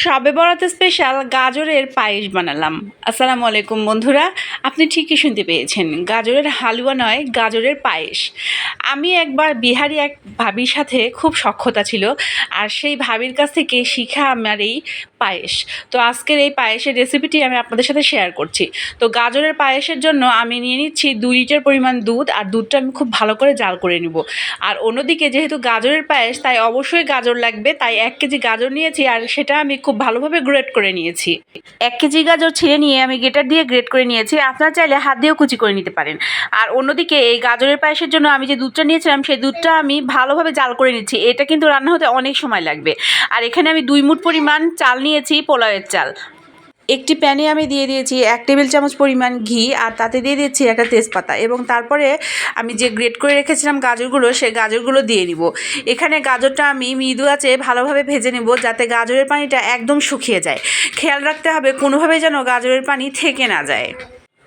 সবে বরাতে স্পেশাল গাজরের পায়েস বানালাম। আসসালামু আলাইকুম বন্ধুরা, আপনি ঠিকই শুনতে পেয়েছেন। গাজরের হালুয়া নয়, গাজরের পায়েস। আমি একবার বিহারি এক ভাবির সাথে খুব সক্ষতা ছিল আর সেই ভাবির কাছ থেকে শিখা আমার এই পায়েস। তো আজকের এই পায়েসের রেসিপিটি আমি আপনাদের সাথে শেয়ার করছি। তো গাজরের পায়েসের জন্য আমি নিয়ে নিচ্ছি দু লিটার পরিমাণ দুধ আর দুধটা আমি খুব ভালো করে জাল করে নিব। আর অন্যদিকে যেহেতু গাজরের পায়েস, তাই অবশ্যই গাজর লাগবে। তাই এক কেজি গাজর নিয়েছি আর সেটা আমি খুব ভালোভাবে গ্রেট করে নিয়েছি। এক কেজি গাজর ছিঁড়ে নিয়ে আমি গেটার দিয়ে গ্রেড করে নিয়েছি। আপনারা চাইলে হাত দিয়েও কুচি করে নিতে পারেন। আর অন্যদিকে এই গাজরের পায়েসের জন্য আমি যে দুধটা নিয়েছিলাম, সেই দুধটা আমি ভালোভাবে জাল করে নিচ্ছি। এটা কিন্তু রান্না হতে অনেক সময় লাগবে। আর এখানে আমি দুই মুঠ পরিমাণ চাল নিয়েছি, পোলাওয়ের চাল। একটি প্যানে আমি দিয়ে দিয়েছি এক টেবিল চামচ পরিমাণ ঘি আর তাতে দিয়ে দিচ্ছি একটা তেজপাতা এবং তারপরে আমি যে গ্রেট করে রেখেছিলাম গাজরগুলো, সে গাজরগুলো দিয়ে নিব। এখানে গাজরটা আমি মৃদু আছে ভালোভাবে ভেজে নেব যাতে গাজরের পানিটা একদম শুকিয়ে যায়। খেয়াল রাখতে হবে কোনোভাবেই যেন গাজরের পানি থেকে না যায়।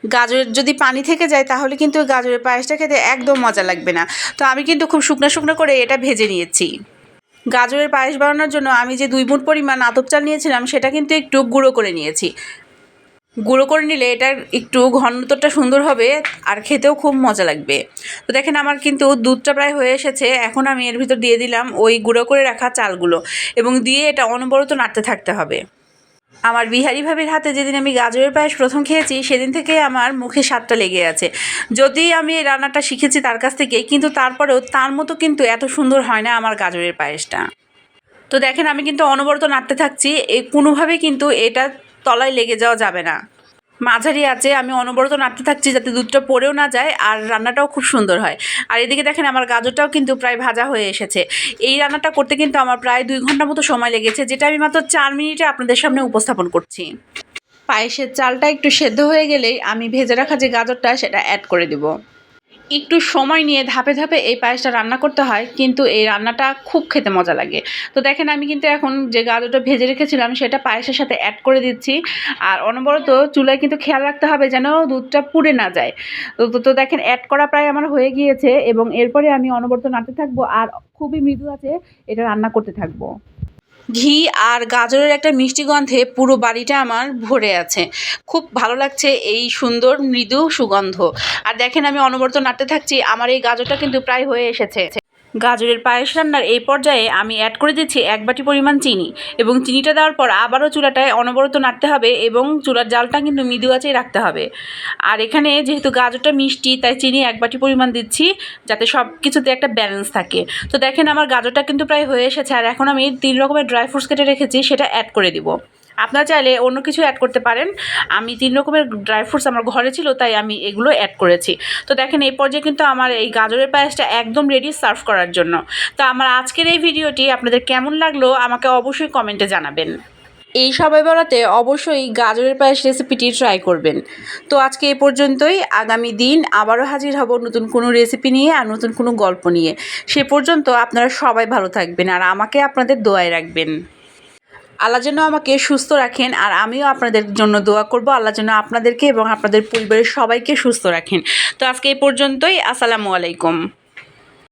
গাজরের যদি পানি থেকে যায় তাহলে কিন্তু গাজরের পায়েসটা খেতে একদম মজা লাগবে না। তো আমি কিন্তু খুব শুকনো শুকনো করে এটা ভেজে নিয়েছি। গাজরের পায়েস বানানোর জন্য আমি যে দুই মুঠ পরিমাণ আতপ চাল নিয়েছিলাম, সেটা কিন্তু একটু গুঁড়ো করে নিয়েছি। গুঁড়ো করে নিলে এটার একটু ঘনত্বটা সুন্দর হবে আর খেতেও খুব মজা লাগবে। তো দেখেন আমার কিন্তু দুধটা প্রায় হয়ে এসেছে, এখন আমি এর ভিতর দিয়ে দিলাম ওই গুঁড়ো করে রাখা চালগুলো এবং দিয়ে এটা অনবরত নাড়তে থাকতে হবে। আমার বিহারি ভাবির হাতে যেদিন আমি গাজরের পায়েস প্রথম খেয়েছি, সেদিন থেকে আমার মুখে স্বাদটা লেগে আছে। যদি আমি এই রান্নাটা শিখেছি তার কাছ থেকে, কিন্তু তারপরেও তার মতো কিন্তু এত সুন্দর হয় না আমার গাজরের পায়েসটা। তো দেখেন, আমি কিন্তু অনবরত নাড়তে থাকছি, এ কোনোভাবে কিন্তু এটা তলায় লেগে যাওয়া যাবে না। মাঝারি আছে, আমি অনবরত নাড়তে থাকছি যাতে দুধটা পড়েও না যায় আর রান্নাটাও খুব সুন্দর হয়। আর এদিকে দেখেন আমার গাজরটাও কিন্তু প্রায় ভাজা হয়ে এসেছে। এই রান্নাটা করতে কিন্তু আমার প্রায় দুই ঘণ্টা মতো সময় লেগেছে, যেটা আমি মাত্র চার মিনিটে আপনাদের সামনে উপস্থাপন করছি। পায়েসের চালটা একটু সেদ্ধ হয়ে গেলেই আমি ভেজে রাখা যে গাজরটা, সেটা অ্যাড করে দেবো। একটু সময় নিয়ে ধাপে ধাপে এই পায়েসটা রান্না করতে হয়, কিন্তু এই রান্নাটা খুব খেতে মজা লাগে। তো দেখেন আমি কিন্তু এখন যে গাজরটা ভেজে রেখেছিলাম, সেটা পায়েসের সাথে অ্যাড করে দিচ্ছি। আর অনবরত চুলায় কিন্তু খেয়াল রাখতে হবে যেন দুধটা পুড়ে না যায়। তো, তো- দেখেন অ্যাড করা প্রায় আমার হয়ে গিয়েছে এবং এরপরে আমি অনবরত নাড়তে থাকব আর খুবই মৃদু আছে এটা রান্না করতে থাকব। ঘি আর গাজরের একটা মিষ্টি গন্ধে পুরো বাড়িটা আমার ভরে আছে। খুব ভালো লাগছে এই সুন্দর মৃদু সুগন্ধ। আর দেখেন আমি অনবরত নাড়তে থাকছি, আমার এই গাজরটা কিন্তু প্রায় হয়ে এসেছে। গাজরের পায়েস রান্নার এই পর্যায়ে আমি অ্যাড করে দিচ্ছি এক বাটি পরিমাণ চিনি এবং চিনিটা দেওয়ার পর আবারও চুলাটায় অনবরত নাড়তে হবে এবং চুলার জালটা কিন্তু মৃদু আঁচেই রাখতে হবে। আর এখানে যেহেতু গাজরটা মিষ্টি, তাই চিনি এক বাটি পরিমাণ দিচ্ছি যাতে সব কিছুতে একটা ব্যালেন্স থাকে। তো দেখেন আমার গাজরটা কিন্তু প্রায় হয়ে এসেছে আর এখন আমি তিন রকমের ড্রাই ফ্রুটস কেটে রেখেছি, সেটা অ্যাড করে দিব। আপনারা চাইলে অন্য কিছু অ্যাড করতে পারেন। আমি তিন রকমের ড্রাই ফ্রুটস আমার ঘরে ছিল, তাই আমি এগুলো অ্যাড করেছি। তো দেখেন, এই পর্যায়ে কিন্তু আমার এই গাজরের পায়েসটা একদম রেডি সার্ভ করার জন্য। তো আমার আজকের এই ভিডিওটি আপনাদের কেমন লাগল, আমাকে অবশ্যই কমেন্টে জানাবেন। এই সবাই বেড়াতে অবশ্যই গাজরের পায়েস রেসিপিটি ট্রাই করবেন। তো আজকে এ পর্যন্তই, আগামী দিন আবারও হাজির হব নতুন কোনো রেসিপি নিয়ে আর নতুন কোনো গল্প নিয়ে। সে পর্যন্ত আপনারা সবাই ভালো থাকবেন আর আমাকে আপনাদের দোয়ায় রাখবেন। আল্লাহ যেন আমাকে সুস্থ রাখেন আর আমিও আপনাদের জন্য দোয়া করব। আল্লাহ যেন আপনাদেরকে এবং আপনাদের পরিবারের সবাইকে সুস্থ রাখেন। তো আজকে এই পর্যন্তই। আসসালামু আলাইকুম।